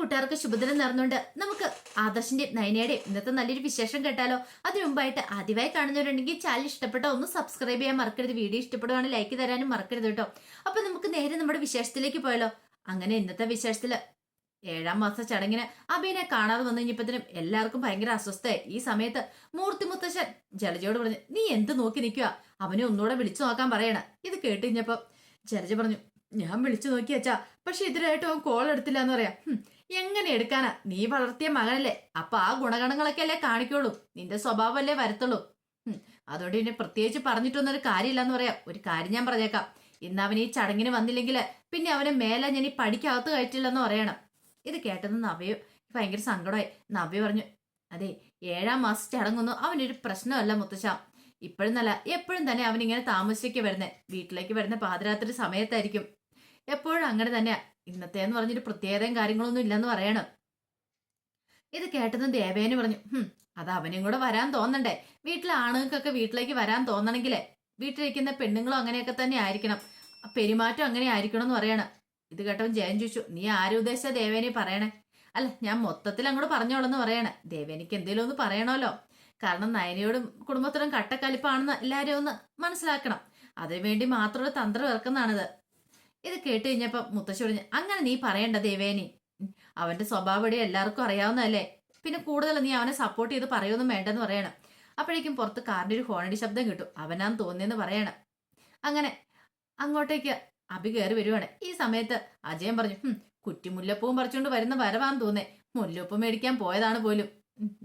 കൂട്ടുകാർക്ക് ശുഭദിനം നേർന്നുകൊണ്ട് നമുക്ക് ആദർശിന്റെ നയനയുടെ ഇന്നത്തെ നല്ലൊരു വിശേഷം കേട്ടാലോ? അതിനു മുമ്പായിട്ട് ആദ്യമായി കാണുന്നവരുണ്ടെങ്കിൽ ചാനൽ ഇഷ്ടപ്പെട്ടോ ഒന്ന് സബ്സ്ക്രൈബ് ചെയ്യാൻ മറക്കരുത്. വീഡിയോ ഇഷ്ടപ്പെടുവാണെങ്കിൽ ലൈക്ക് തരാനും മറക്കരുത് കേട്ടോ. അപ്പൊ നമുക്ക് നേരെ നമ്മുടെ വിശേഷത്തിലേക്ക് പോയാലോ? അങ്ങനെ ഇന്നത്തെ വിശേഷത്തിൽ ഏഴാം മാസ ചടങ്ങിന് അബീനെ കാണാതെ വന്നു കഴിഞ്ഞപ്പോഴത്തേനും എല്ലാവർക്കും ഭയങ്കര അസ്വസ്ഥയായി. ഈ സമയത്ത് മൂർത്തി മുത്തശ്ശൻ ജലജയോട് പറഞ്ഞു നീ എന്ത് നോക്കി നിൽക്കുക അവനെ ഒന്നുകൂടെ വിളിച്ചു നോക്കാൻ പറയണ. ഇത് കേട്ട് കഴിഞ്ഞപ്പോ ജലജ പറഞ്ഞു ഞാൻ വിളിച്ചു നോക്കി അച്ഛാ പക്ഷെ ഇതിനായിട്ട് അവൻ കോൾ എടുത്തില്ല എന്ന് പറയാം എങ്ങനെ എടുക്കാനാ? നീ വളർത്തിയ മകനല്ലേ. അപ്പൊ ആ ഗുണഗണങ്ങളൊക്കെ അല്ലേ കാണിക്കുള്ളൂ. നിന്റെ സ്വഭാവമല്ലേ വരത്തുള്ളൂ. അതുകൊണ്ട് പിന്നെ പ്രത്യേകിച്ച് പറഞ്ഞിട്ടൊന്നും ഒരു കാര്യമില്ലെന്ന് പറയാം. ഒരു കാര്യം ഞാൻ പറഞ്ഞേക്കാം. ഇന്ന് അവൻ ഈ ചടങ്ങിന് വന്നില്ലെങ്കിൽ പിന്നെ അവനെ മേലെ ഞാൻ ഈ പടിക്കകത്ത് കയറ്റില്ലെന്ന് പറയണം. ഇത് കേട്ടത് നവ്യ ഭയങ്കര സങ്കടമായി. നവ്യ പറഞ്ഞു അതെ ഏഴാം മാസം ചടങ്ങൊന്നും അവനൊരു പ്രശ്നമല്ല മുത്തശ്ശ. ഇപ്പോഴും എപ്പോഴും തന്നെ അവനിങ്ങനെ താമസിച്ചേക്ക് വരുന്നേ. വരുന്നത് വീട്ടിലേക്ക് വരുന്ന പാതിരാത്രി സമയത്തായിരിക്കും. എപ്പോഴും അങ്ങനെ തന്നെയാ. ഇന്നത്തെ എന്ന് പറഞ്ഞൊരു പ്രത്യേകതയും കാര്യങ്ങളൊന്നും ഇല്ലെന്ന് പറയണം. ഇത് കേട്ടതും ദേവേന് പറഞ്ഞു ഹും അത് അവനും കൂടെ വരാൻ തോന്നണ്ടേ? വീട്ടിലെ ആണുങ്ങൾക്കൊക്കെ വീട്ടിലേക്ക് വരാൻ തോന്നണമെങ്കിലേ വീട്ടിലിരിക്കുന്ന പെണ്ണുങ്ങളും അങ്ങനെയൊക്കെ തന്നെ ആയിരിക്കണം. പെരുമാറ്റം അങ്ങനെ ആയിരിക്കണം എന്ന് പറയണം. ഇത് കേട്ടവൻ ജയൻ ചോദിച്ചു നീ ആരും ഉദ്ദേശിച്ച ദേവേനെ പറയണേ? അല്ല ഞാൻ മൊത്തത്തിൽ അങ്ങോട്ട് പറഞ്ഞോളെന്ന് പറയണേ. ദേവേനിക്ക് എന്തെങ്കിലും ഒന്ന് പറയണമല്ലോ കാരണം നയനയോടും കുടുംബത്തോടും കട്ടക്കലിപ്പാണെന്ന് എല്ലാവരും ഒന്ന് മനസ്സിലാക്കണം. അതിനുവേണ്ടി മാത്രമുള്ള തന്ത്രം ഇറക്കുന്നതാണിത്. ഇത് കേട്ട് കഴിഞ്ഞപ്പോ മുത്തശ്ശി പറഞ്ഞു അങ്ങനെ നീ പറയണ്ട ദേവേനി അവന്റെ സ്വഭാവം ഇവിടെ എല്ലാവർക്കും അറിയാവുന്നതല്ലേ. പിന്നെ കൂടുതൽ നീ അവനെ സപ്പോർട്ട് ചെയ്ത് പറയൊന്നും വേണ്ടെന്ന് പറയണം. അപ്പോഴേക്കും പുറത്ത് കാറിന്റെ ഒരു ഹോണടി ശബ്ദം കിട്ടും. അവനാന്ന് തോന്നിയെന്ന് പറയണം. അങ്ങനെ അങ്ങോട്ടേക്ക് അഭി കയറി വരുവാണ്. ഈ സമയത്ത് അജയൻ പറഞ്ഞു "ഹും, കുറ്റി മുല്ലപ്പൂവും പറിച്ചുകൊണ്ട് വരുന്ന വരവാന്ന് തോന്നേ മുല്ലപ്പൂ മേടിക്കാൻ പോയതാണ് പോലും.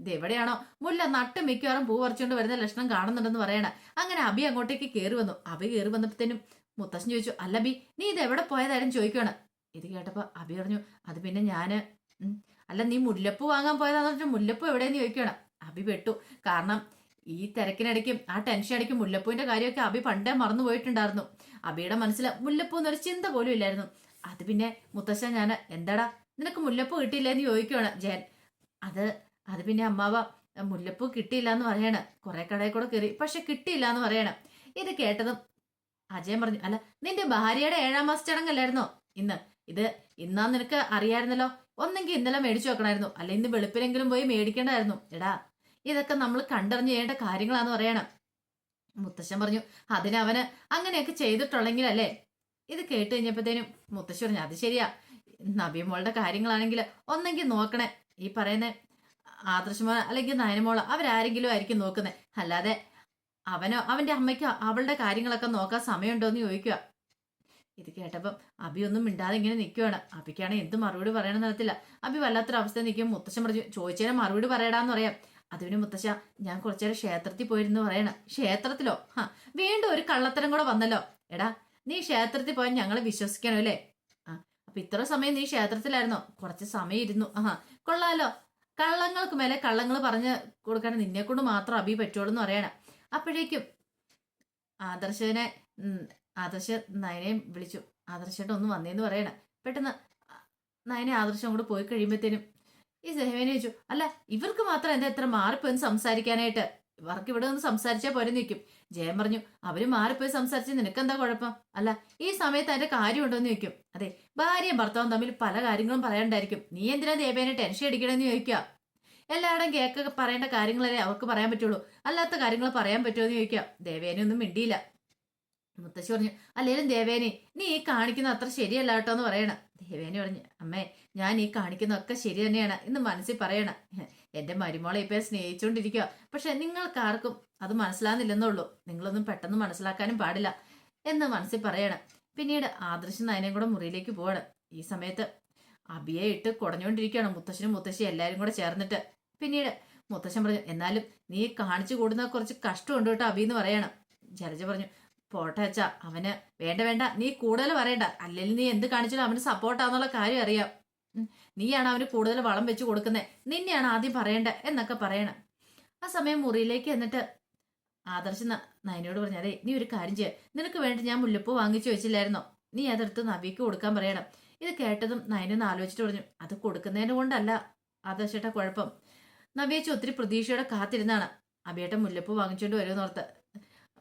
ഇതെവിടെയാണോ മുല്ല നട്ട് മിക്കവാറും പൂ പറിച്ചുകൊണ്ട് വരുന്ന ലക്ഷണം കാണുന്നുണ്ടെന്ന് പറയണ. അങ്ങനെ അബി അങ്ങോട്ടേക്ക് കയറി വന്നു. അബി കയറി വന്നപ്പോഴത്തേനും മുത്തശ്ശൻ ചോദിച്ചു അല്ല ബി നീ ഇത് എവിടെ പോയതായാലും ചോദിക്കണം ഇത് കേട്ടപ്പോൾ അബി പറഞ്ഞു അത് പിന്നെ ഞാൻ അല്ല നീ മുല്ലപ്പ് വാങ്ങാൻ പോയതാന്ന് പറഞ്ഞാൽ മുല്ലപ്പ് എവിടെയെന്ന് ചോദിക്കുകയാണ് അബി പെട്ടു. കാരണം ഈ തിരക്കിനിടയ്ക്കും ആ ടെൻഷൻ അടിക്കും മുല്ലപ്പൂവിന്റെ കാര്യമൊക്കെ അബി പണ്ടേ മറന്നു പോയിട്ടുണ്ടായിരുന്നു. അബിയുടെ മനസ്സിൽ മുല്ലപ്പൂ എന്നൊരു ചിന്ത പോലും ഇല്ലായിരുന്നു. അത് പിന്നെ മുത്തശ്ശൻ ഞാൻ എന്താടാ നിനക്ക് മുല്ലപ്പൂ കിട്ടിയില്ല എന്ന് ചോദിക്കുവാണ് ജയൻ. അത് അത് പിന്നെ അമ്മാവ മുല്ലപ്പൂ കിട്ടിയില്ല എന്ന് പറയണ. കുറെ കടയിൽ കൂടെ കയറി പക്ഷെ കിട്ടിയില്ല എന്ന് പറയണം. ഇത് കേട്ടതും അജയൻ പറഞ്ഞു അല്ല നിന്റെ ഭാര്യയുടെ ഏഴാം മാസ ചടങ്ങല്ലായിരുന്നോ? ഇന്ന്. ഇത് ഇന്നാ നിനക്ക് അറിയായിരുന്നല്ലോ. ഒന്നെങ്കിൽ ഇന്നലെ മേടിച്ചു വെക്കണമായിരുന്നു അല്ലെ ഇന്ന് വെളുപ്പിലെങ്കിലും പോയി മേടിക്കേണ്ടായിരുന്നു. എടാ ഇതൊക്കെ നമ്മൾ കണ്ടറിഞ്ഞു ചെയ്യേണ്ട കാര്യങ്ങളാന്ന് പറയണം. മുത്തശ്ശൻ പറഞ്ഞു അതിനവന് അങ്ങനെയൊക്കെ ചെയ്തിട്ടുള്ളെങ്കിലല്ലേ? ഇത് കേട്ട് കഴിഞ്ഞപ്പോഴത്തേനും മുത്തശ്ശി പറഞ്ഞു അത് ശരിയാ. നബിമോളുടെ കാര്യങ്ങളാണെങ്കിൽ ഒന്നെങ്കിൽ നോക്കണേ. ഈ പറയുന്ന ആദർശമോള അല്ലെങ്കിൽ നയനമോള അവരാരെങ്കിലും ആയിരിക്കും നോക്കുന്നത് അല്ലാതെ അവനോ അവന്റെ അമ്മയ്ക്ക് അവളുടെ കാര്യങ്ങളൊക്കെ നോക്കാൻ സമയമുണ്ടോ എന്ന് ചോദിക്കുക. ഇത് കേട്ടപ്പം അബി ഒന്നും മിണ്ടാതെ ഇങ്ങനെ നിൽക്കുവാണ് അബിക്കാണെങ്കിൽ എന്ത് മറുപടി പറയണമെന്ന് അറിയത്തില്ല. അബി വല്ലാത്തൊരു അവസ്ഥ നിൽക്കും. മുത്തശ്ശൻ പറഞ്ഞു ചോദിച്ചതിനെ മറുപടി പറയടാന്ന് പറയാം. അതിന് മുത്തശ്ശ ഞാൻ കുറച്ചേരം ക്ഷേത്രത്തിൽ പോയിരുന്നു പറയണ. ക്ഷേത്രത്തിലോ? ഹാ വീണ്ടും ഒരു കള്ളത്തരം കൂടെ വന്നല്ലോ. എടാ നീ ക്ഷേത്രത്തിൽ പോയാൽ ഞങ്ങളെ വിശ്വസിക്കണോ അല്ലേ? ആ അപ്പൊ ഇത്ര സമയം നീ ക്ഷേത്രത്തിലായിരുന്നോ? കുറച്ച് സമയം ഇരുന്നു ആഹാ കൊള്ളാലോ. കള്ളങ്ങൾക്ക് മേലെ കള്ളങ്ങൾ പറഞ്ഞ് കൊടുക്കാൻ നിന്നെ കൊണ്ട് മാത്രം അബി പറ്റുള്ളൂ എന്ന് പറയണം. അപ്പോഴേക്കും ആദർശനെ ആദർശ നയനെ വിളിച്ചു. ആദർശേട്ടൻ ഒന്ന് വന്നേന്ന് പറയണ. പെട്ടെന്ന് നയനെ ആദർശം കൂടെ പോയി കഴിയുമ്പോഴത്തേനും ഈ സെഹവേനെ ചോദിച്ചു അല്ല ഇവർക്ക് മാത്രം എന്താ ഇത്ര മാറിപ്പോയെന്ന് സംസാരിക്കാനായിട്ട്? ഇവർക്ക് ഇവിടെ ഒന്ന് സംസാരിച്ചാൽ പോരെ നിൽക്കും ജയൻ പറഞ്ഞു അവർ മാറിപ്പോയി സംസാരിച്ച് നിനക്കെന്താ കുഴപ്പം? അല്ല ഈ സമയത്ത് അതിന്റെ കാര്യമുണ്ടോന്ന് ചോദിക്കും. അതെ ഭാര്യയും ഭർത്താവും തമ്മിൽ പല കാര്യങ്ങളും പറയാണ്ടായിരിക്കും നീ എന്തിനാ ദേവേനെ ടെൻഷൻ അടിക്കണമെന്ന് ചോദിക്കുക? എല്ലായിടും കേക്ക് പറയേണ്ട കാര്യങ്ങളല്ലേ അവർക്ക് പറയാൻ പറ്റുള്ളൂ. അല്ലാത്ത കാര്യങ്ങൾ പറയാൻ പറ്റുമോ എന്ന് ചോദിക്കാം. ദേവേനെ ഒന്നും മിണ്ടിയില്ല. മുത്തശ്ശി പറഞ്ഞു അല്ലേലും ദേവേനെ നീ ഈ കാണിക്കുന്ന അത്ര ശരിയല്ല കേട്ടോ എന്ന് പറയണ. ദേവേനെ പറഞ്ഞു അമ്മേ ഞാൻ ഈ കാണിക്കുന്നതൊക്കെ ശരി തന്നെയാണ് ഇന്ന് മനസ്സിൽ പറയണ. എന്റെ മരുമോളെ ഇപ്പൊ സ്നേഹിച്ചുകൊണ്ടിരിക്കുക പക്ഷെ നിങ്ങൾക്ക് ആർക്കും അത് മനസ്സിലാകുന്നില്ലെന്നുള്ളൂ നിങ്ങളൊന്നും പെട്ടെന്ന് മനസ്സിലാക്കാനും പാടില്ല. എന്ന് മനസ്സിൽ പറയണം. പിന്നീട് ആദർശ നയനയും കൂടെ മുറിയിലേക്ക് പോവാണ്. ഈ സമയത്ത് അബിയെ ഇട്ട് കുടഞ്ഞുകൊണ്ടിരിക്കുകയാണ് മുത്തശ്ശനും മുത്തശ്ശി എല്ലാവരും കൂടെ ചേർന്നിട്ട്. പിന്നീട് മുത്തശ്ശൻ പറഞ്ഞു എന്നാലും നീ കാണിച്ചു കൂടുന്ന കുറച്ച് കഷ്ടമുണ്ട് കേട്ടോ അബി എന്ന് പറയണം. ജലജ പറഞ്ഞു പോട്ടെ അച്ഛ അവന് വേണ്ട വേണ്ട നീ കൂടുതൽ പറയണ്ട. അല്ലെങ്കിൽ നീ എന്ത് കാണിച്ചാലും അവന് സപ്പോർട്ടാന്നുള്ള കാര്യം അറിയാം. നീയാണ് അവന് കൂടുതൽ വളം വെച്ച് കൊടുക്കുന്നത് നിന്നെയാണ് ആദ്യം പറയേണ്ട എന്നൊക്കെ പറയണം. ആ സമയം മുറിയിലേക്ക് എന്നിട്ട് ആദർശ നയനോട് പറഞ്ഞു അതെ നീ ഒരു കാര്യം ചെയ്യ. നിനക്ക് വേണ്ടി ഞാൻ മുല്ലപ്പൂ വാങ്ങിച്ചു വെച്ചില്ലായിരുന്നോ? നീ അതെടുത്ത് നബിക്ക് കൊടുക്കാൻ പറയണം. ഇത് കേട്ടതും നയനൊന്ന് ആലോചിച്ചിട്ട് പറഞ്ഞു അത് കൊടുക്കുന്നതിന് കൊണ്ടല്ല. ആദർശേട്ട കുഴപ്പം. നവ്യേച്ചി ഒത്തിരി പ്രതീക്ഷയോടെ കാത്തിരുന്നാണ്. അബിയേട്ടൻ മുല്ലപ്പൂ വാങ്ങിച്ചുകൊണ്ട് വരുമെന്ന് ഓർത്ത്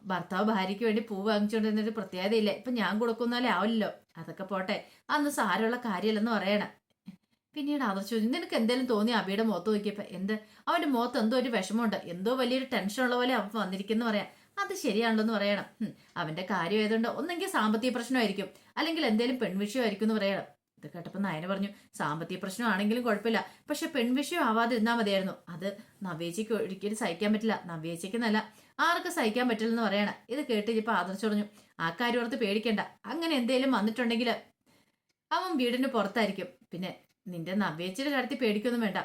ഭർത്താവ് ഭാര്യയ്ക്ക് വേണ്ടി പൂ വാങ്ങിച്ചുകൊണ്ട് വരുന്നൊരു പ്രത്യേകതയില്ല. ഇപ്പൊ ഞാൻ കൊടുക്കുന്നാലേ ആവില്ലല്ലോ അതൊക്കെ പോട്ടെ. അന്ന് സാരമുള്ള കാര്യമല്ലെന്ന് പറയണം. പിന്നീട് ആദർശ് ചോദിച്ചു നിനക്ക് എന്തെങ്കിലും തോന്നി അബിയുടെ മുഖത്ത് നോക്കിയപ്പോ? എന്ത്? അവന്റെ മുഖത്ത് എന്തോ ഒരു വിഷമമുണ്ട്. എന്തോ വലിയൊരു ടെൻഷൻ ഉള്ള പോലെ അവൻ വന്നിരിക്കുന്നു പറയാം. അത് ശരിയാണല്ലോ എന്ന് പറയണം അവന്റെ കാര്യം ഏതുണ്ട്? ഒന്നെങ്കിൽ സാമ്പത്തിക പ്രശ്നമായിരിക്കും. അല്ലെങ്കിൽ എന്തെങ്കിലും പെൺവിഷയമായിരിക്കും എന്ന് പറയണം. ഇത് കേട്ടപ്പോൾ നയന പറഞ്ഞു സാമ്പത്തിക പ്രശ്നമാണെങ്കിലും കുഴപ്പമില്ല. പക്ഷെ പെൺവിഷയം ആവാതിരുന്നാൽ മതിയായിരുന്നു. അത് നവേച്ചിക്ക് ഒരിക്കലും സഹിക്കാൻ പറ്റില്ല. നവേച്ചിക്ക് നല്ല ആർക്ക് സഹിക്കാൻ പറ്റില്ലെന്ന് പറയണം. ഇത് കേട്ട് ഇപ്പൊ ആദർശ് പറഞ്ഞു ആ കാര്യം ഓർത്ത് പേടിക്കണ്ട. അങ്ങനെ എന്തേലും വന്നിട്ടുണ്ടെങ്കിൽ അവൻ വീടിന് പുറത്തായിരിക്കും. പിന്നെ നിന്റെ നവ്യേച്ചിയുടെ കാര്യത്തിൽ പേടിക്കൊന്നും വേണ്ട.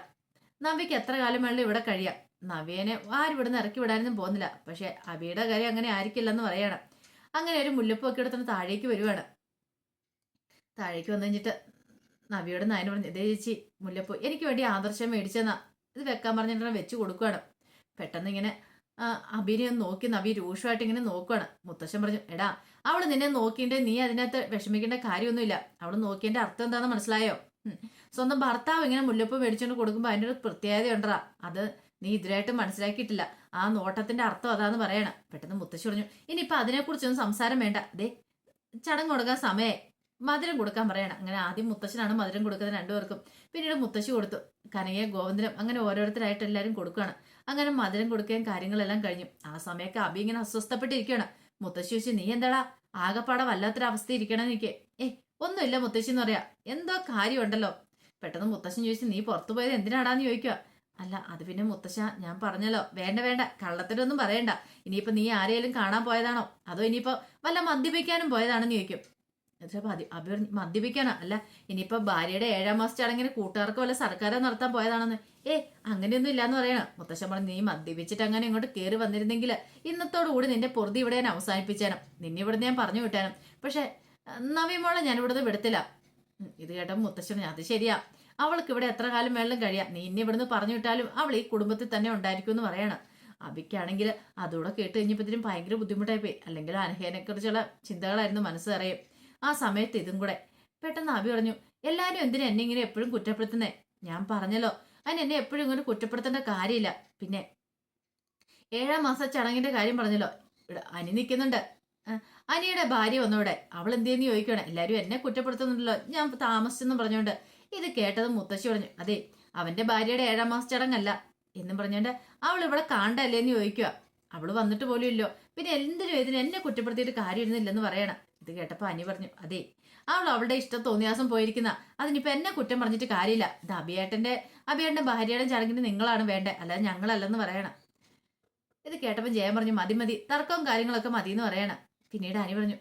നവ്യക്ക് എത്ര കാലം വേണമെങ്കിലും ഇവിടെ കഴിയാം. നവ്യേനെ ആരും ഇവിടുന്ന് ഇറക്കി വിടാനൊന്നും പോകുന്നില്ല. പക്ഷെ അവിയുടെ കാര്യം അങ്ങനെ ആയിരിക്കില്ലെന്ന് പറയണം. അങ്ങനെ ഒരു മുല്ലപ്പൊക്കെ എടുത്തുനിന്ന് താഴേക്ക് വരുവാണ്. താഴേക്ക് വന്നു കഴിഞ്ഞിട്ട് നവിയോട് നയന പറഞ്ഞു ഇതേ ചേച്ചി മുല്ലപ്പൂ എനിക്ക് വേണ്ടി ആദർശം മേടിച്ചെന്നാ. ഇത് വെക്കാൻ പറഞ്ഞിട്ട് വെച്ച് കൊടുക്കുകയാണ് പെട്ടെന്ന് ഇങ്ങനെ അഭിനയം അഭിനെ ഒന്ന് നോക്കി നവി രൂക്ഷമായിട്ട് ഇങ്ങനെ നോക്കുവാണ്. മുത്തശ്ശൻ പറഞ്ഞു എടാ അവൾ നിന്നെ നോക്കിയിട്ട് നീ അതിനകത്ത് വിഷമിക്കേണ്ട കാര്യമൊന്നുമില്ല. അവൾ നോക്കിയതിന്റെ അർത്ഥം എന്താണെന്ന് മനസ്സിലായോ? സ്വന്തം ഭർത്താവ് ഇങ്ങനെ മുല്ലപ്പൂ മേടിച്ചുകൊണ്ട് കൊടുക്കുമ്പോൾ അതിന്റെ ഒരു പ്രത്യേകത ഉണ്ടാ അത് നീ ഇതിലായിട്ട് മനസ്സിലാക്കിയിട്ടില്ല. ആ നോട്ടത്തിന്റെ അർത്ഥം അതാന്ന് പറയണം. പെട്ടെന്ന് മുത്തശ്ശി പറഞ്ഞു ഇനിയിപ്പൊ അതിനെക്കുറിച്ചൊന്നും സംസാരം വേണ്ട. ദേ ചടങ്ങ് കൊടുക്കാൻ സമയമായി മധുരം കൊടുക്കാൻ പറയണം. അങ്ങനെ ആദ്യം മുത്തശ്ശനാണ് മധുരം കൊടുക്കുന്നത് രണ്ടുപേർക്കും. പിന്നീട് മുത്തശ്ശി കൊടുത്തു. കനകയെ ഗോവിന്ദനും അങ്ങനെ ഓരോരുത്തരായിട്ട് എല്ലാവരും കൊടുക്കുകയാണ്. അങ്ങനെ മധുരം കൊടുക്കുകയും കാര്യങ്ങളെല്ലാം കഴിഞ്ഞു. ആ സമയമൊക്കെ അബി ഇങ്ങനെ അസ്വസ്ഥപ്പെട്ടിരിക്കുകയാണ്. മുത്തശ്ശി ചോദിച്ചു നീ എന്താടാ? ആകപ്പാടെ വല്ലാത്തൊരവസ്ഥ ഇരിക്കണം എനിക്ക് ഏ ഒന്നുമില്ല മുത്തശ്ശി എന്ന് പറയാ. എന്തോ കാര്യമുണ്ടല്ലോ. പെട്ടെന്ന് മുത്തശ്ശൻ ചോദിച്ചു നീ പുറത്തു പോയത് എന്തിനാടാന്ന് ചോദിക്കുക അല്ല അത് പിന്നെ മുത്തശ്ശ ഞാൻ പറഞ്ഞല്ലോ. വേണ്ട വേണ്ട. കള്ളത്തിനൊന്നും പറയണ്ട. ഇനിയിപ്പോ നീ ആരെയും കാണാൻ പോയതാണോ? അതോ ഇനിയിപ്പോ വല്ല മദ്യപിക്കാനും പോയതാണെന്ന് ചോദിക്കും. എന്നുവെച്ചാ മതി. അഭി മദ്യപിക്കണം അല്ല ഇനിയിപ്പോ ഭാര്യയുടെ ഏഴാം മാസ ചടങ്ങിന് കൂട്ടുകാർക്ക് വല്ല സർക്കാരെ നടത്താൻ പോയതാണെന്ന്. ഏ അങ്ങനെയൊന്നും ഇല്ലാന്ന് പറയണം. മുത്തശ്ശൻ പറഞ്ഞു നീ മദ്യപിച്ചിട്ട് അങ്ങനെ ഇങ്ങോട്ട് കയറി വന്നിരുന്നെങ്കിൽ ഇന്നത്തോടു കൂടി നിന്റെ പൊറുതി ഇവിടെ ഞാൻ അവസാനിപ്പിച്ചേനും. നിന്നെ ഇവിടെ ഞാൻ പറഞ്ഞു വിട്ടാനും. പക്ഷെ നവ്യമോളെ ഞാൻ ഇവിടുന്ന് വിടത്തില്ല. ഇത് കേട്ട മുത്തശ്ശൻ അത് ശരിയാ. അവൾക്ക് ഇവിടെ എത്ര കാലം വേണം കഴിയാം. നീ ഇന്നെ ഇവിടുന്ന് പറഞ്ഞു വിട്ടാലും അവൾ ഈ കുടുംബത്തിൽ തന്നെ ഉണ്ടായിരിക്കും എന്ന് പറയണം. അബിക്കാണെങ്കിൽ അതുകൂടെ കേട്ട് കഴിഞ്ഞപ്പോഴത്തേനും ഭയങ്കര ബുദ്ധിമുട്ടായി പോയി അല്ലെങ്കിൽ അനഹേനെ കുറിച്ചുള്ള ചിന്തകളായിരുന്നു മനസ്സ് അറിയും ആ സമയത്ത് ഇതും കൂടെ. പെട്ടെന്ന് അബി പറഞ്ഞു എല്ലാവരും എന്തിനാ എന്നെ ഇങ്ങനെ എപ്പോഴും കുറ്റപ്പെടുത്തുന്നേ? ഞാൻ പറഞ്ഞല്ലോ അതിന് എന്നെ എപ്പോഴും ഇങ്ങനെ കുറ്റപ്പെടുത്തേണ്ട കാര്യമില്ല. പിന്നെ ഏഴാം മാസ ചടങ്ങിന്റെ കാര്യം പറഞ്ഞല്ലോ ഇവിടെ അനി നിൽക്കുന്നുണ്ട് അനിയുടെ ഭാര്യ വന്നോടെ അവൾ എന്തെന്ന് ചോദിക്കണം എല്ലാവരും എന്നെ കുറ്റപ്പെടുത്തുന്നുണ്ടല്ലോ. ഞാൻ താമസിച്ചെന്നും പറഞ്ഞോണ്ട് ഇത് കേട്ടത് മുത്തശ്ശി പറഞ്ഞു അതെ അവന്റെ ഭാര്യയുടെ ഏഴാം മാസ ചടങ്ങല്ല. എന്നും പറഞ്ഞോണ്ട് അവൾ ഇവിടെ കാണ്ടല്ലേന്ന് ചോദിക്കുക അവൾ വന്നിട്ട് പോലും ഇല്ലോ. പിന്നെ എന്തിനും ഇതിന് എന്നെ കുറ്റപ്പെടുത്തിയിട്ട് കാര്യമിരുന്നില്ലെന്ന് പറയണം. ഇത് കേട്ടപ്പോ അനി പറഞ്ഞു അതെ അവൾ അവളുടെ ഇഷ്ടം തോന്നിയാസം പോയിരിക്കുന്ന. അതിനിപ്പോ എന്നെ കുറ്റം പറഞ്ഞിട്ട് കാര്യമില്ല. ഇത് അഭിയേട്ടന്റെ അഭിയേട്ടന്റെ ഭാര്യയുടെ ചടങ്ങിന് നിങ്ങളാണ് വേണ്ടത് അല്ലാതെ ഞങ്ങളല്ലെന്ന് പറയണം. ഇത് കേട്ടപ്പോൾ ജയം പറഞ്ഞു മതി മതി. തർക്കവും കാര്യങ്ങളൊക്കെ മതി എന്ന് പറയണം. പിന്നീട് അനി പറഞ്ഞു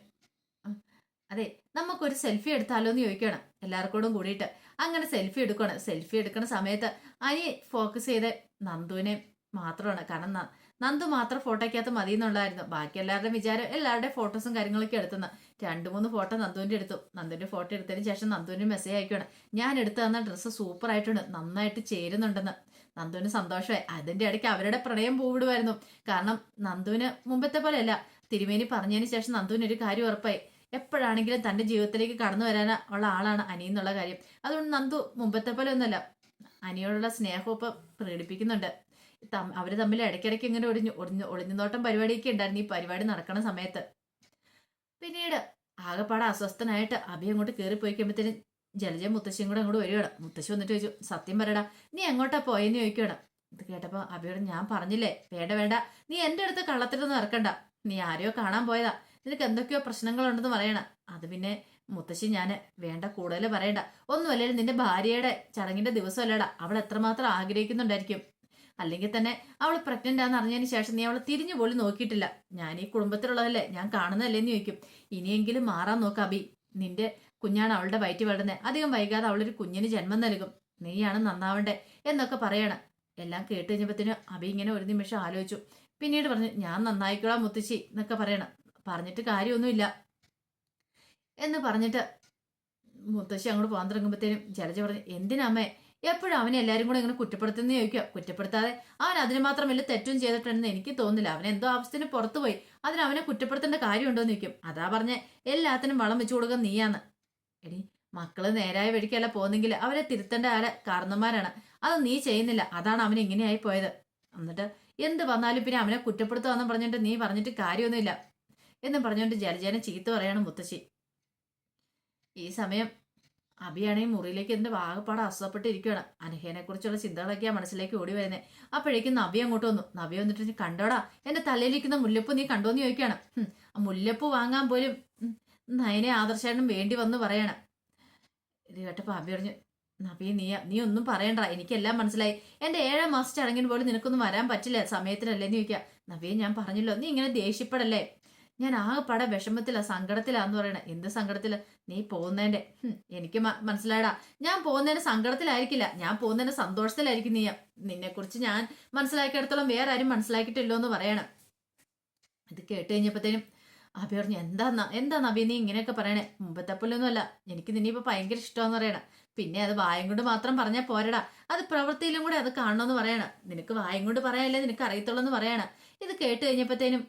അതെ നമുക്കൊരു സെൽഫി എടുത്താലോ എന്ന് ചോദിക്കണം. എല്ലാവർക്കോടും കൂടിയിട്ട്. അങ്ങനെ സെൽഫി എടുക്കണം. സെൽഫി എടുക്കുന്ന സമയത്ത് അനി ഫോക്കസ് ചെയ്ത നന്ദുവിനെ മാത്രമാണ്. കാരണം നന്ദു മാത്രം ഫോട്ടോയ്ക്കകത്ത് മതി എന്നുള്ളതായിരുന്നു ബാക്കി എല്ലാവരുടെയും വിചാരം എല്ലാവരുടെയും ഫോട്ടോസും കാര്യങ്ങളൊക്കെ എടുത്തുന്ന. രണ്ട് മൂന്ന് ഫോട്ടോ നന്ദുവിന്റെ എടുത്തു നന്ദുവിന്റെ ഫോട്ടോ എടുത്തതിന് ശേഷം നന്ദുവിന് മെസ്സേജ് അയക്കുകയാണ്. ഞാൻ എടുത്തു തന്ന ഡ്രസ്സ് സൂപ്പർ ആയിട്ടുണ്ട്. നന്നായിട്ട് ചേരുന്നുണ്ടെന്ന്. നന്ദുവിന് സന്തോഷമായി. അതിന്റെ ഇടയ്ക്ക് അവരുടെ പ്രണയം പൂവിടുമായിരുന്നു. കാരണം നന്ദുവിന് മുമ്പത്തെ പോലെയല്ല. തിരുമേനി പറഞ്ഞതിന് ശേഷം നന്ദുവിന് ഒരു കാര്യം ഉറപ്പായി. എപ്പോഴാണെങ്കിലും തന്റെ ജീവിതത്തിലേക്ക് കടന്നു വരാൻ ഉള്ള ആളാണ് അനി എന്നുള്ള കാര്യം. അതുകൊണ്ട് നന്ദു മുമ്പത്തെ പോലെ ഒന്നുമല്ല. അനിയോടുള്ള സ്നേഹം ഇപ്പം പ്രകടിപ്പിക്കുന്നുണ്ട് അവർ തമ്മിൽ ഇടയ്ക്കിടയ്ക്ക് ഇങ്ങനെ ഒളിഞ്ഞു ഒളിഞ്ഞു നോട്ടം പരിപാടിയൊക്കെ ഉണ്ടായിരുന്നു. ഈ പരിപാടി നടക്കുന്ന സമയത്ത്. പിന്നീട് ആകെപ്പാടെ അസ്വസ്ഥനായിട്ട് അഭി അങ്ങോട്ട് കയറി ജലജ മുത്തശ്ശിയും കൂടെ അങ്ങോട്ട് വരികട. മുത്തശ്ശി വന്നിട്ട് ചോദിച്ചു സത്യം പറയടാ നീ എങ്ങോട്ടാ പോയെന്ന് ചോദിക്കുകയാണ് ഇത് കേട്ടപ്പോ അഭിയോട് ഞാൻ പറഞ്ഞില്ലേ വേണ്ട വേണ്ട നീ എന്റെ അടുത്ത് കള്ളത്തിലൊന്നും ഇറക്കണ്ട നീ ആരെയോ കാണാൻ പോയതാ നിനക്ക് എന്തൊക്കെയോ പ്രശ്നങ്ങളുണ്ടെന്ന് പറയണം. അത് പിന്നെ മുത്തശ്ശി ഞാൻ വേണ്ട കൂടുതൽ പറയണ്ട ഒന്നുമല്ലേ നിന്റെ ഭാര്യയുടെ ചടങ്ങിന്റെ ദിവസമല്ലടാ അവൾ എത്രമാത്രം ആഗ്രഹിക്കുന്നുണ്ടായിരിക്കും? അല്ലെങ്കിൽ തന്നെ അവൾ പ്രഗ്നന്റ് ആണെന്ന് അറിഞ്ഞതിന് ശേഷം നീ അവളെ തിരിഞ്ഞു പോലും നോക്കിയിട്ടില്ല. ഞാൻ ഈ കുടുംബത്തിലുള്ളതല്ലേ? ഞാൻ കാണുന്നതല്ലേ എന്ന് ചോദിക്കും. ഇനിയെങ്കിലും മാറാൻ നോക്കാം അബി. നിന്റെ കുഞ്ഞാണ് അവളുടെ വയറ്റി വളരുന്നത് അധികം വൈകാതെ അവളൊരു കുഞ്ഞിന് ജന്മം നൽകും. നീയാണ് നന്നാവണ്ടേ എന്നൊക്കെ പറയണം. എല്ലാം കേട്ട് കഴിഞ്ഞപ്പത്തിന് അബി ഇങ്ങനെ ഒരു നിമിഷം ആലോചിച്ചു. പിന്നീട് പറഞ്ഞു ഞാൻ നന്നായിക്കോളാം മുത്തശ്ശി എന്നൊക്കെ പറയണം. പറഞ്ഞിട്ട് കാര്യമൊന്നുമില്ല. എന്ന് പറഞ്ഞിട്ട് മുത്തശ്ശി അങ്ങോട്ട് പോകാൻ തുടങ്ങുമ്പോഴത്തേനും ജലജ പറഞ്ഞു എന്തിനമ്മേ എപ്പോഴും അവനെ എല്ലാവരും കൂടെ ഇങ്ങനെ കുറ്റപ്പെടുത്തുന്ന ചോദിക്കുക. കുറ്റപ്പെടുത്താതെ അവൻ അതിന് മാത്രം വലിയ തെറ്റും ചെയ്തിട്ടുണ്ടെന്ന് എനിക്ക് തോന്നുന്നില്ല. അവൻ എന്തോ ആവശ്യത്തിന് പുറത്തു പോയി. അതിന് അവനെ കുറ്റപ്പെടുത്തേണ്ട കാര്യമുണ്ടോ എന്ന് ചോദിക്കും. അതാ പറഞ്ഞ എല്ലാത്തിനും വളം വെച്ചു കൊടുക്കുക നീയാന്ന്. എടി മക്കൾ നേരായ വഴിക്കല്ല പോകുന്നെങ്കിൽ അവരെ തിരുത്തേണ്ട ആരെ? കാരണന്മാരാണ് അത് നീ ചെയ്യുന്നില്ല. അതാണ് അവൻ ഇങ്ങനെയായി പോയത്. എന്നിട്ട് എന്ത് വന്നാലും പിന്നെ അവനെ കുറ്റപ്പെടുത്തുകയെന്ന് പറഞ്ഞിട്ട് നീ പറഞ്ഞിട്ട് കാര്യമൊന്നുമില്ല. എന്ന് പറഞ്ഞുകൊണ്ട് ജലജേനെ ചീത്ത പറയണം മുത്തശ്ശി. ഈ സമയം അഭിയാണെങ്കിൽ മുറിയിലേക്ക് എന്റെ ആകെപ്പാടെ അസുഖപ്പെട്ടിരിക്കുകയാണ് അനഹേനെ കുറിച്ചുള്ള ചിന്തകളൊക്കെയാ മനസ്സിലേക്ക് ഓടി വരുന്നത് അപ്പോഴേക്കും നവ്യ അങ്ങോട്ട് വന്നു. നവ്യ വന്നിട്ട് "നീ കണ്ടോടാ? എന്റെ തലയിലിരിക്കുന്ന മുല്ലപ്പ് നീ കണ്ടോന്ന് ചോദിക്കുകയാണ്. മുല്ലപ്പ് വാങ്ങാൻ പോലും നയനെ ആദർശനും വേണ്ടി വന്ന് പറയണം. ഇത് കേട്ടപ്പോ അഭി പറഞ്ഞു നവ്യ നീ നീ ഒന്നും പറയണ്ട. എനിക്കെല്ലാം മനസ്സിലായി. എന്റെ ഏഴാം മാസം ചടങ്ങിന് പോലും നിനക്കൊന്നും വരാൻ പറ്റില്ല. സമയത്തിനല്ലേ എന്ന് ചോദിക്കുക. നവ്യ ഞാൻ പറഞ്ഞല്ലോ നീ ഇങ്ങനെ ദേഷ്യപ്പെടല്ലേ? ഞാൻ ആകെപ്പാടെ വിഷമത്തിലാ സങ്കടത്തിലാന്ന് പറയണേ. എന്ത് സങ്കടത്തിൽ? നീ പോകുന്നതിന്റെ. എനിക്ക് മനസ്സിലായടാ. ഞാൻ പോകുന്നതിന്റെ സങ്കടത്തിലായിരിക്കില്ല. ഞാൻ പോകുന്നതിന്റെ സന്തോഷത്തിലായിരിക്കും നീ. നിന്നെ കുറിച്ച് ഞാൻ മനസ്സിലാക്കിയെടുത്തോളം വേറെ ആരും മനസ്സിലാക്കിയിട്ടില്ലോ എന്ന് പറയണം. ഇത് കേട്ട് കഴിഞ്ഞപ്പോഴത്തേനും അഭി പറഞ്ഞു എന്താന്നാ എന്താ നവി നീ ഇങ്ങനെയൊക്കെ പറയണേ? മുമ്പത്തെ പുല്ലൊന്നുമല്ല എനിക്ക് നിന്നെ ഇപ്പൊ ഭയങ്കര ഇഷ്ടമെന്ന് പറയണം. പിന്നെ അത് വായും കൊണ്ട് മാത്രം പറഞ്ഞാൽ പോരടാ. അത് പ്രവൃത്തിയിലും കൂടെ അത് കാണണമെന്ന് പറയണം. നിനക്ക് വായും കൊണ്ട് പറയാനല്ലേ? നിനക്ക് അറിയത്തുള്ളൂ എന്ന് പറയണം. ഇത് കേട്ട് കഴിഞ്ഞപ്പോഴത്തേനും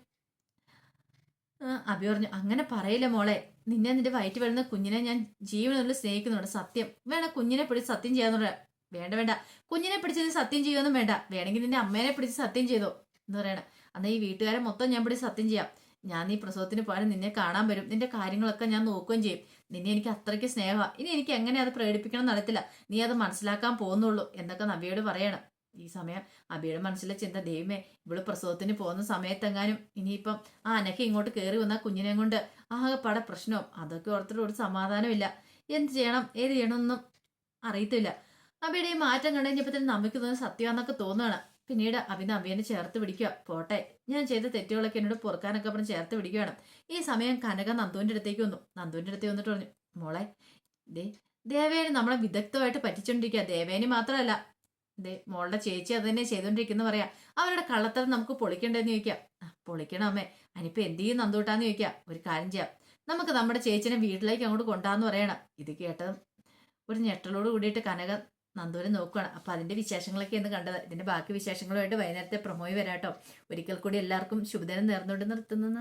അഭി പറഞ്ഞു അങ്ങനെ പറയില്ല മോളെ. നിന്നെ നിന്റെ വയറ്റ് വരുന്ന കുഞ്ഞിനെ ഞാൻ ജീവനൊന്നും സ്നേഹിക്കുന്നുണ്ട് സത്യം. വേണ കുഞ്ഞിനെ പിടിച്ച് സത്യം ചെയ്യാന്നുള്ള വേണ്ട വേണ്ട. കുഞ്ഞിനെ പിടിച്ച് നീ സത്യം ചെയ്യുമെന്നും വേണ്ട. വേണമെങ്കിൽ നിന്റെ അമ്മേനെ പിടിച്ച് സത്യം ചെയ്തോ. എന്ന് പറയണം. അന്ന് ഈ വീട്ടുകാരെ മൊത്തം ഞാൻ പിടിച്ച് സത്യം ചെയ്യാം. ഞാൻ നീ പ്രസവത്തിന് പോയാലും നിന്നെ കാണാൻ വരും. നിന്റെ കാര്യങ്ങളൊക്കെ ഞാൻ നോക്കുകയും ചെയ്യും. നിന്നെ എനിക്ക് അത്രയ്ക്ക് സ്നേഹമാണ് ഇനി എനിക്ക് എങ്ങനെ അത് പ്രകടിപ്പിക്കണം നടത്തില്ല നീ അത് മനസ്സിലാക്കാൻ പോകുന്നുള്ളൂ എന്നൊക്കെ നബിയോട് പറയണം. ഈ സമയം അബിയുടെ മനസ്സിലെ ചിന്ത ദൈവമേ ഇവൾ പ്രസവത്തിന് പോകുന്ന സമയത്തെങ്ങാനും ഇനിയിപ്പം ആ അനക്ക് ഇങ്ങോട്ട് കയറി വന്ന കുഞ്ഞിനെ കൊണ്ട് ആകെ ആകെപ്പാടെ പ്രശ്നവും. അതൊക്കെ ഓർത്തിട്ട് ഒരു സമാധാനമില്ല. എന്ത് ചെയ്യണം? ഏത് ചെയ്യണമെന്നും അറിയത്തില്ല. അബിയുടെ ഈ മാറ്റം കണ്ടു കഴിഞ്ഞപ്പോൾ തന്നെ നമുക്ക് തോന്നുന്നത് സത്യമാണെന്നൊക്കെ തോന്നുകയാണ് പിന്നീട് അബിന്ന് അബിയനെ ചേർത്ത് പിടിക്കുക. പോട്ടെ. ഞാൻ ചെയ്ത തെറ്റുകളൊക്കെ എന്നോട് പൊറുക്കാനൊക്കെ അപ്പുറം ചേർത്ത് പിടിക്കുകയാണ്. ഈ സമയം കനക നന്ദുവിന്റെ അടുത്തേക്ക് വന്നു. നന്ദുവിന്റെ അടുത്തേക്ക് വന്നിട്ട് പറഞ്ഞു മോളെ ദേ ദേവേനെ നമ്മളെ വിദഗ്ധമായിട്ട് പറ്റിച്ചോണ്ടിരിക്കുക ദേവേനെ മാത്രമല്ല ദേ മോളുടെ ചേച്ചി അത് തന്നെ ചെയ്തോണ്ടിരിക്കുന്ന പറയാ. അവരുടെ കള്ളത്തരം നമുക്ക് പൊളിക്കണ്ടെന്ന് ചോദിക്കാം. "ആ, പൊളിക്കണം അമ്മേ. അനിപ്പോ എന്ത് ചെയ്യും നന്ദൂട്ടാന്ന് ചോദിക്കാം. ഒരു കാര്യം ചെയ്യാം. നമുക്ക് നമ്മുടെ ചേച്ചിനെ വീട്ടിലേക്ക് അങ്ങോട്ട് കൊണ്ടാന്ന് പറയണം. ഇത് കേട്ടതും ഒരു ഞെട്ടലോട് കൂടിയിട്ട് കനക നന്ദൂരെ നോക്കുകയാണ് അപ്പൊ അതിന്റെ വിശേഷങ്ങളൊക്കെ എന്ന് കണ്ടത്. ഇതിന്റെ ബാക്കി വിശേഷങ്ങളുമായിട്ട് വൈകുന്നേരത്തെ പ്രമോയി വരാട്ടോ. ഒരിക്കൽ കൂടി എല്ലാവർക്കും ശുഭദിനം നേർന്നുകൊണ്ട് നിർത്തുന്നു.